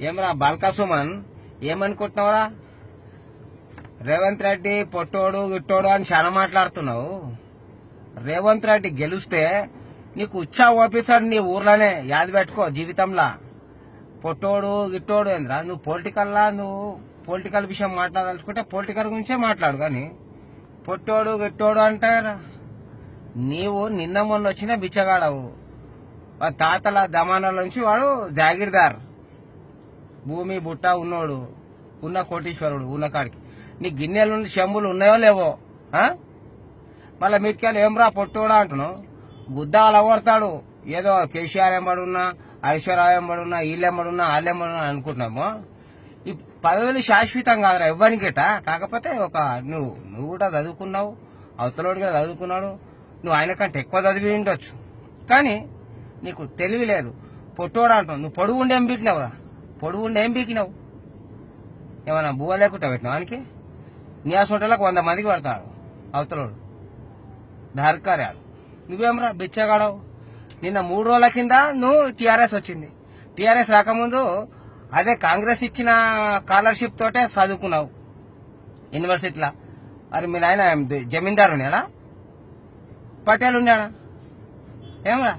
ఏమరా బాల్కా సుమన్ ఏమనుకుంటున్నావురా? రేవంత్ రెడ్డి పొట్టోడు గిట్టోడు అని చాలా మాట్లాడుతున్నావు. రేవంత్ రెడ్డి గెలిస్తే నీకు ఉచ్చా ఓపిస్తాడు నీ ఊర్లోనే యాది పెట్టుకో జీవితంలో. పొట్టోడు గిట్టోడు ఏంద్రా? నువ్వు పొలిటికల్లా నువ్వు పొలిటికల్ విషయం మాట్లాడాలనుకుంటే పొలిటికల్ గురించే మాట్లాడు కానీ. పొట్టోడు గిట్టోడు అంటారా? నీవు నిన్న మొన్న వచ్చిన బిచ్చగాడవు. ఆ తాతల దమానాల నుంచి వాడు జాగిర్దార్. భూమి బుట్ట ఉన్నోడు ఉన్న కోటీశ్వరుడు ఉన్న కాడికి. నీ గిన్నెలు చెంబులు ఉన్నాయో లేవో మళ్ళీ మీటికెళ్ళి ఏం రా పొట్టోడా అంటున్నావు? బుద్ధ అలగొడతాడు ఏదో కేసీఆర్ ఎంబడున్నా ఐశ్వర్య ఎంబడున్నా వీళ్ళు ఎంబడున్నా వాళ్ళు ఎంబడున్నా అనుకుంటున్నాము. ఈ పదవులు శాశ్వతం కాదురా ఎవ్వరికిట కాకపోతే ఒక నువ్వు నువ్వు కూడా చదువుకున్నావు అవతలోడు కూడా చదువుకున్నాడు. నువ్వు ఆయన కంటే ఎక్కువ చదివి ఉండొచ్చు. కానీ నీకు తెలివి లేదు. పొట్టోడు అంటున్నావు. నువ్వు పొడుగుండే ఉండి పొడుగుండి ఏం బీకినావు ఏమన్నా బువ్వ లేకుండా పెట్టినావు ఆయనకి నీ వంద మందికి పడతాడు అవతలోడు. ధారకార్యాలు. నువ్వేమరా బిచ్చగాడవు? నిన్న మూడు రోజుల కింద నువ్వు టీఆర్ఎస్ వచ్చింది. టీఆర్ఎస్ రాకముందు అదే కాంగ్రెస్ ఇచ్చిన స్కాలర్షిప్ తోటే చదువుకున్నావు. యూనివర్సిటీలో. మరి మీ నాయన జమీందారు ఉన్నాడా పటేల్ ఉన్నాడా ఏమరా?